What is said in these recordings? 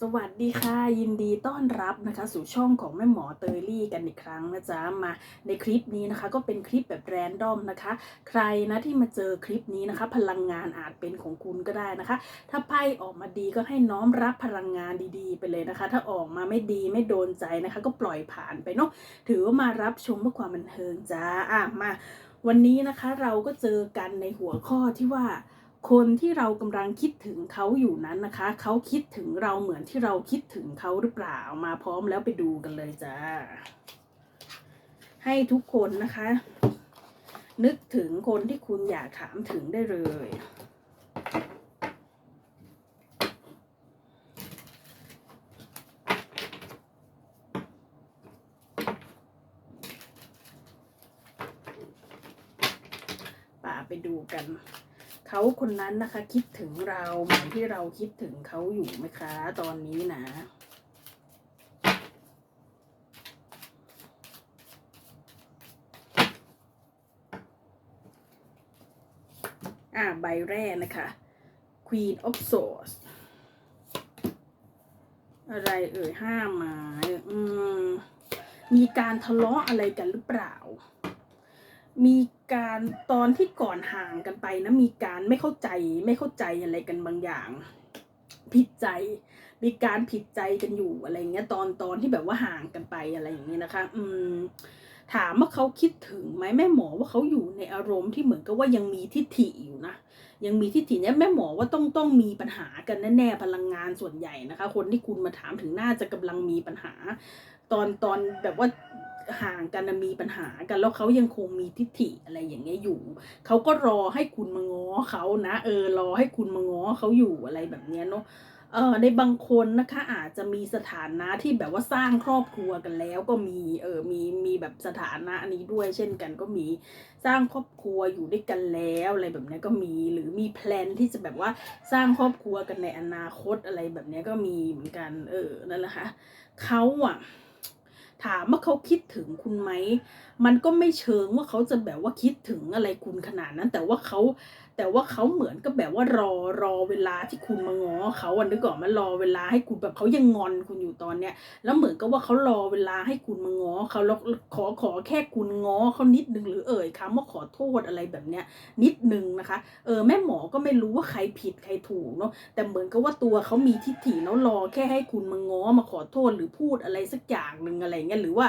สวัสดีค่ะยินดีต้อนรับนะคะ สู่ช่องของแม่หมอเตยลี่กันอีกครั้งนะจ๊ะมาในคลิปนี้นะคะ ก็เป็นคลิปแบบแรนดอมนะคะ ใครนะที่มาเจอคลิปนี้นะคะ พลังงานอาจเป็นของคุณก็ได้นะคะ ถ้าไพ่ออกมาดีก็ให้น้อมรับพลังงานดีๆ ไปเลยนะคะ ถ้าออกมาไม่ดีไม่โดนใจนะคะ ก็ปล่อยผ่านไปเนาะถือว่ามารับชมเพื่อความบันเทิงจ้าอะมา วันนี้นะคะเราก็เจอกันในหัวข้อที่ว่า คนที่เรากำลังคิดถึงเขาอยู่นั้นนะคะ เขาคิดถึงเราเหมือนที่เราคิดถึงเขาหรือเปล่ามาพร้อมแล้วไปดูกันเลยจ้า ให้ทุกคนนะคะ นึกถึงคนที่คุณอยากถามถึงได้เลยป่าไปดูกัน เขาคนนั้นนะคะ คิดถึงเราเหมือนที่เราคิดถึงเขาอยู่ไหมคะ ตอนนี้นะอ่าใบแรกนะคะ Queen of Swords อะไรเอ่ยห้าไม้อืมมีการทะเลาะอะไรกันหรือเปล่า มีการตอนที่ก่อนห่างกันไปนะมีการไม่เข้าใจไม่เข้าใจอะไรกันบางอย่าง ผิดใจ มีการผิดใจกันอยู่อะไรเงี้ยตอนตอนที่แบบว่าห่างกันไปอะไรอย่างเงี้ยนะคะ อืม ถามว่าเขาคิดถึงไหมแม่หมอว่าเขาอยู่ในอารมณ์ที่เหมือนกับว่ายังมีทิฏฐิอยู่นะยังมีทิฏฐิเนี่ยแม่หมอว่าต้องต้องมีปัญหากันแน่ๆพลังงานส่วนใหญ่นะคะ คนที่คุณมาถามถึงน่าจะกำลังมีปัญหา ตอนตอนแบบว่า ห่างกันมีปัญหากันแล้วเขายังคงมีทิฐิอะไรอย่างเงี้ยอยู่เขาก็รอให้คุณมาง้อเขานะเออรอให้คุณมาง้อเขาอยู่อะไรแบบเนี้ยเนาะเออในบางคนนะคะอาจจะมีสถานะที่แบบว่าสร้างครอบครัวกันแล้วก็มีเออมีมีแบบสถานะนี้ด้วยเช่นกันก็มีสร้างครอบครัวอยู่ด้วยกันแล้วอะไรแบบนี้ก็มีหรือมีแพลนที่จะแบบว่าสร้างครอบครัวกันในอนาคตอะไรแบบนี้ก็มีเหมือนกันเออนั่นแหละค่ะเขาอะ ถามว่าเขาคิดถึงคุณไหม มันก็ไม่เชิงว่าเขาจะแบบว่าคิดถึงอะไรคุณขนาดนั้น แต่ว่าเขาแต่ว่าเขาเหมือนกับแบบว่ารอรอเวลาที่คุณมาง้อเขาอันนึกออกมารอเวลาให้คุณแบบเขายังงอนคุณอยู่ตอนเนี้ยแล้วเหมือนกับว่าเขารอเวลาให้คุณมาง้อเขาแล้วขอขอแค่คุณง้อเขานิดนึงหรือเอ่ยคำว่าขอโทษอะไรแบบเนี้ยนิดนึงนะคะเออแม่หมอก็ไม่รู้ว่าใครผิดใครถูกเนาะแต่เหมือนกับว่าตัวเขามีทิฐิแล้วรอแค่ให้คุณมาง้อมาขอโทษหรือพูดอะไรสักอย่างหนึ่งอะไรเงี้ยหรือว่า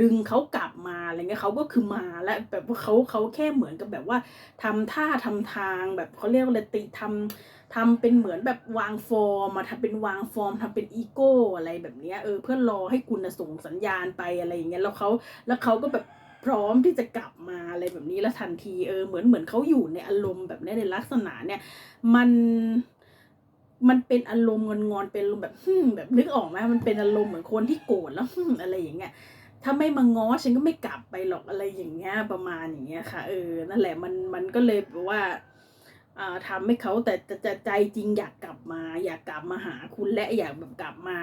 ดึงเขากลับมาอะไรเงี้ยเขาก็คือมาแล้วแบบว่าเขาเขาแค่เหมือนกับแบบว่าทำท่าทำทางแบบเขาเรียกว่าอะไรติทำทำเป็นเหมือนแบบวางฟอร์มมาทำเป็นวางฟอร์มทำเป็นอีโก้อะไรแบบเนี้ยเออเพื่อรอให้คุณส่งสัญญาณไปอะไรอย่างเงี้ยแล้วเขาแล้วเขาก็แบบพร้อมที่จะกลับมาอะไรแบบนี้แล้วทันทีเออเหมือนเหมือนเขาอยู่ในอารมณ์แบบเนี้ยในลักษณะเนี่ยมัน มันเป็นอารมณ์งอนๆเป็นอารมณ์แบบฮึมแบบนึกออกไหมมันเป็นอารมณ์เหมือนคนที่โกรธแล้วฮึมอะไรอย่างเงี้ยถ้าไม่มาง้อฉันก็ไม่กลับไปหรอกอะไรอย่างเงี้ยประมาณอย่างเงี้ยค่ะ เออนั่นแหละมันมันก็เลยแบบว่าอ่าทำให้เขาแต่จะใจจริงอยากกลับมา อยากกลับมาหาคุณและอยากแบบกลับมา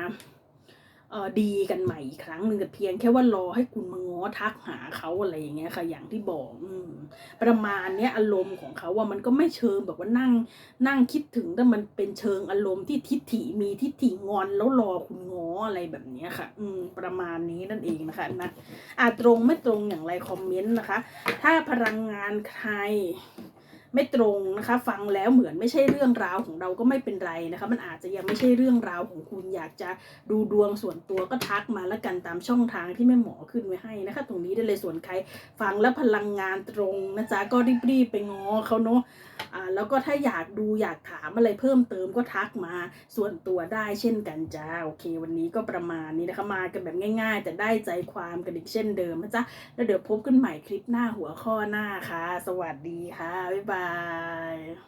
ดีกันใหม่อีกครั้งหนึ่งแต่เพียงแค่ว่ารอให้คุณมาง้อทักหาเขาอะไรอย่างเงี้ยค่ะ อย่างที่บอกอประมาณเนี้ยอารมณ์ของเขาว่ามันก็ไม่เชิงแบบว่านั่งนั่งคิดถึงแต่มันเป็นเชิงอารมณ์ที่ทิฐิมีทิฐิงอนแล้วรอคุณง้ออะไรแบบเนี้ยค่ะ อืม ประมาณนี้นั่นเองนะคะนะอาจตรงไม่ตรงอย่างไรคอมเมนต์นะคะ ถ้าพลังงานใคร ไม่ตรงนะคะ ฟังแล้วเหมือนไม่ใช่เรื่องราวของเราก็ไม่เป็นไรนะคะ มันอาจจะยังไม่ใช่เรื่องราวของคุณอยากจะดูดวงส่วนตัวก็ทักมาแล้วกันตามช่องทางที่แม่หมอขึ้นไว้ให้นะคะ ตรงนี้ได้เลยส่วนใครฟังแล้วพลังงานตรงนะจ๊ะก็รีบๆไปงอเขาเนาะอ่าแล้วก็ถ้าอยากดูอยากถามอะไรเพิ่มเติมก็ทักมาส่วนตัวได้เช่นกันจ้าโอเค วันนี้ก็ประมาณนี้นะคะมากันแบบง่าย ๆ แต่ได้ใจความกันอีกเช่นเดิมนะจ๊ะแล้วเดี๋ยวพบกันใหม่คลิปหน้าหัวข้อหน้าค่ะ สวัสดีค่ะบ๊ายบาย bye.